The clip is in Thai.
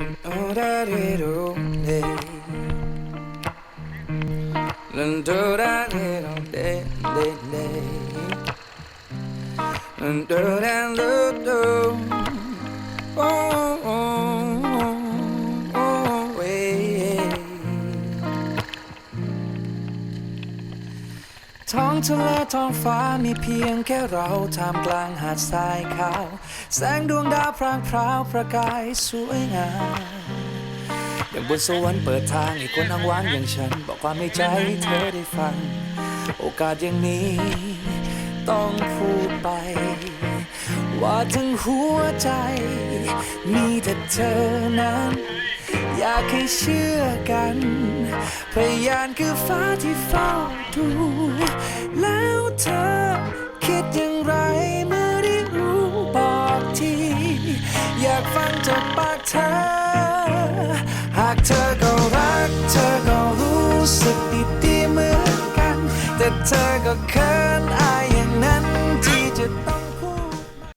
You know that it'll day. Then do that it'll day, day, day. Then do that, do, do. ท้องทะเลท้องฟ้ามีเพียงแค่เราท่ามกลางหาดทรายขาว แสงดวงดาวพรางพราวประกายสวยงามอย่างบนสวรรค์เปิดทางให้คนอ้างว้างอย่างฉัน บอกความในใจเธอได้ฟัง โอกาสอย่างนี้ ต้องพูดไป ว่าทั้งหัวใจ มีแต่เธอนั้น อยากให้เชื่อกัน พยานคือฟ้าที่เฝ้าดู อยากฟังจากปากเธอ หากเธอก็รัก เธอก็รู้สึกดีดีเหมือนกัน แต่เธอก็เขินอายอย่างนั้น